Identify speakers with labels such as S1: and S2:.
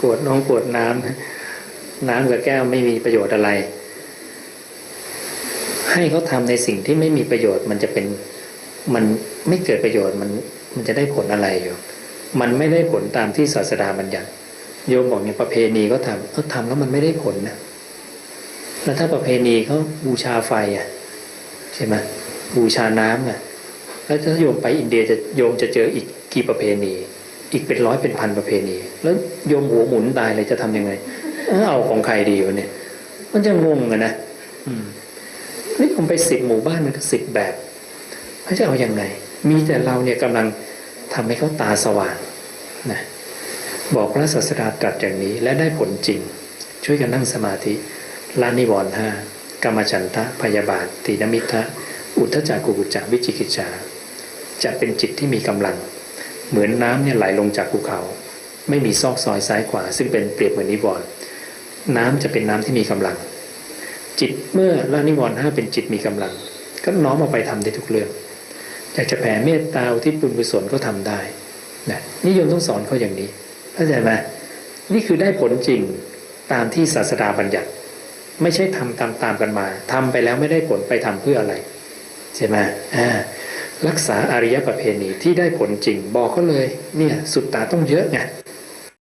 S1: กวดน้องกวดน้ำน้ำกับแก้วไม่มีประโยชน์อะไร ให้เขาทำในสิ่งที่ไม่มีประโยชน์มันจะเป็นมันไม่เกิดประโยชน์มันมันจะได้ผลอะไรอยู่ มันไม่ได้ผลตามที่ศาสดาบัญญัติโยมบอกเนี่ยประเพณีก็ทำเขาทำแล้วมันไม่ได้ผลนะแล้วถ้าประเพณีเขาบูชาไฟอะใช่ไหมบูชาน้ำอะแล้วถ้าโยมไปอินเดียจะโยมจะเจออีกกี่ประเพณี อีกเป็นร้อยเป็นพันประเพณี แล้วโยมหัวหมุนตายเลยจะทำยังไงเอาของใครดีวะเนี่ย มันจะงงอะนะนี่ผมไปสิบหมู่บ้านมันก็สิบแบบเขาจะเอาอยัางไง มีแต่เราเนี่ยกำลังทำให้เขาตาสว่างนะบอกพระศาสดาตรัสอย่างนี้ และได้ผลจริง ช่วยกันนั่งสมาธิละนิวรณ์ห้ากรรมฉันทะพยาบาทตีนมิทะอุทธจักกุกุจจาวิจิกิจจาจะเป็นจิตที่มีกำลัง เหมือนน้ำเนี่ยไหลลงจากภูเขา ไม่มีซอกซอยซ้ายขวา ซึ่งเป็นเปรียบเหมือนนิวรณ์น้ำจะเป็นน้ำที่มีกำลัง จิตเมื่อละนิวรณ์ห้าเป็นจิตมีกำลัง ก็น้อมเอาไปทำได้ทุกเรื่องอยากจะแผ่เมตตาอุที่บุญกุศลก็ทำได้นะนิยมต้องสอนเขาอย่างนี้เข้าใจไหมนี่คือได้ผลจริงตามที่ศาสดาบัญญัติ ไม่ใช่ทำตามตามกันมาทำไปแล้วไม่ได้ผลไปทำเพื่ออะไรใช่ไหมอ่า รักษาอริยประเพณีที่ได้ผลจริงบอกเขาเลยเนี่ยสุดตาต้องเยอะไง